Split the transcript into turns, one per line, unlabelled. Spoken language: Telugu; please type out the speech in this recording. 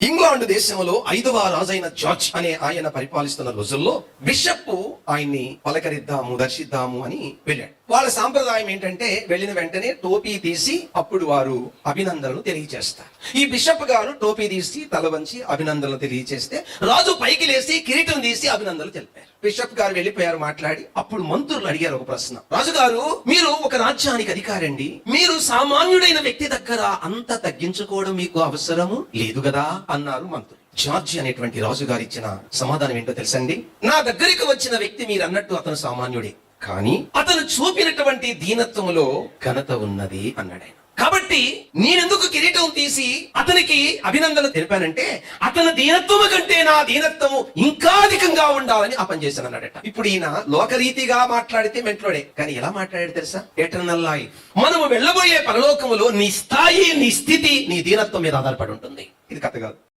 ఇంగ్లాండ్ దేశంలో ఐదవ రాజైన జార్జ్ అనే ఆయన పరిపాలిస్తున్న రోజుల్లో బిషప్ ఆయన్ని పలకరిద్దాము దర్శిద్దాము అని వెళ్ళాడు. వాళ్ళ సాంప్రదాయం ఏంటంటే వెళ్ళిన వెంటనే టోపీ తీసి అప్పుడు వారు అభినందనలు తెలియజేస్తారు. ఈ బిషప్ గారు టోపీ తీసి తల వంచి అభినందనలు తెలియజేస్తే రాజు పైకి లేసి కిరీటం తీసి అభినందనలు తెలిపారు. బిషప్ గారు వెళ్ళిపోయారు మాట్లాడి అప్పుడు మంత్రులు అడిగారు ఒక ప్రశ్న. రాజుగారు మీరు ఒక రాజ్యానికి అధికారండి. మీరు సామాన్యుడైన వ్యక్తి దగ్గర అంత తగ్గించుకోవడం మీకు అవసరము లేదు కదా? అన్నారు మంత్రులు. జార్జి అనేటువంటి రాజు గారు ఇచ్చిన సమాధానం ఏంటో తెలుసండి? నా దగ్గరికి వచ్చిన వ్యక్తి మీరు అన్నట్టు అతను సామాన్యుడే. కానీ అతను చూపినటువంటి దీనత్వములో ఘనత ఉన్నది అన్నాడు ఆయన. కాబట్టి నేనెందుకు కిరీటం తీసి అతనికి అభినందన తెలిపానంటే అతని దీనత్వము కంటే నా దీనత్వము ఇంకా అధికంగా ఉండాలని ఆ పని చేశాను అన్నాడట. ఇప్పుడు ఈయన లోకరీతిగా మాట్లాడితే మెంట్లోడే కానీ ఎలా మాట్లాడాడు తెలుసా? ఎటర్నల్ లైఫ్ మనము వెళ్ళబోయే పరలోకములో నీ స్థాయి నీ స్థితి నీ దీనత్వం మీద ఆధారపడి ఉంటుంది. ఇది కథ కాదు.